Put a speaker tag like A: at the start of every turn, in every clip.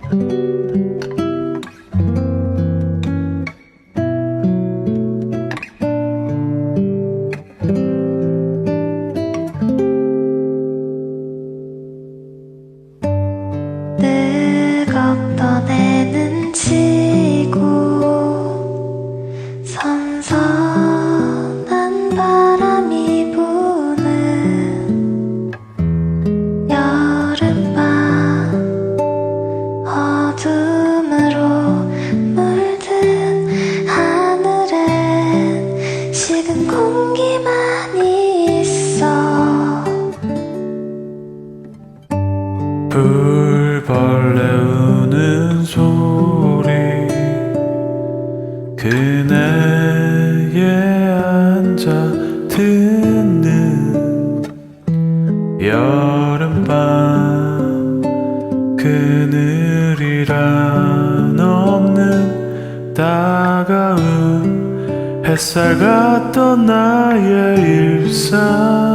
A: Thank you.
B: 불벌레 우는 소리 그네에 앉아 듣는 여름밤 그늘이란 없는 따가운 햇살 같던 나의 일상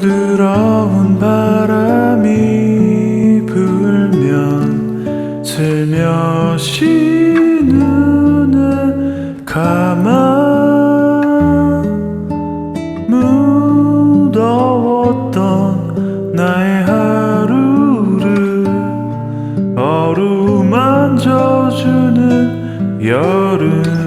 B: 부드러운 바람이 불면 슬며시 눈을 감아 무더웠던 나의 하루를 어루만져주는 여름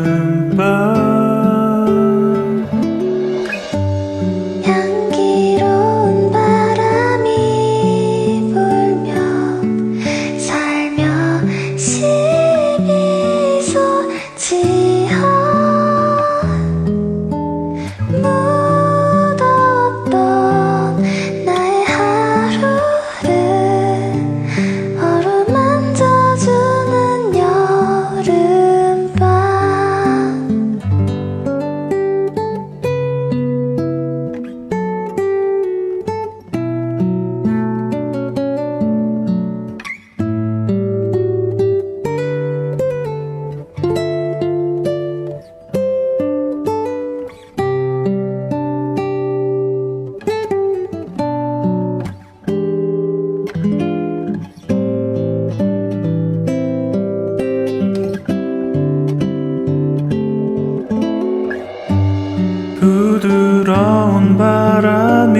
B: 부드러운 바람이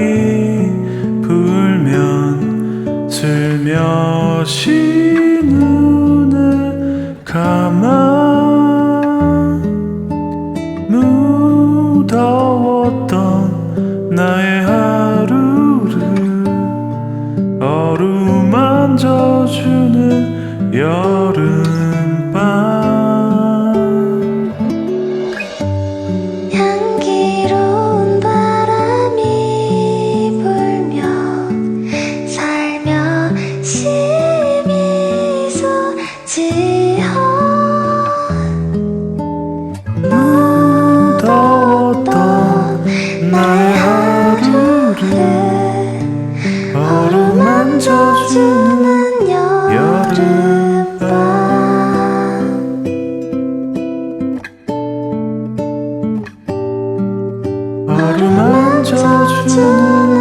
B: 불면 슬며시 눈을 감아 무더웠던 나의 하루를 어루만져주는 여름 무더웠던 나의 하루를 어루만져주는
A: 여름밤.
B: 어루만져주는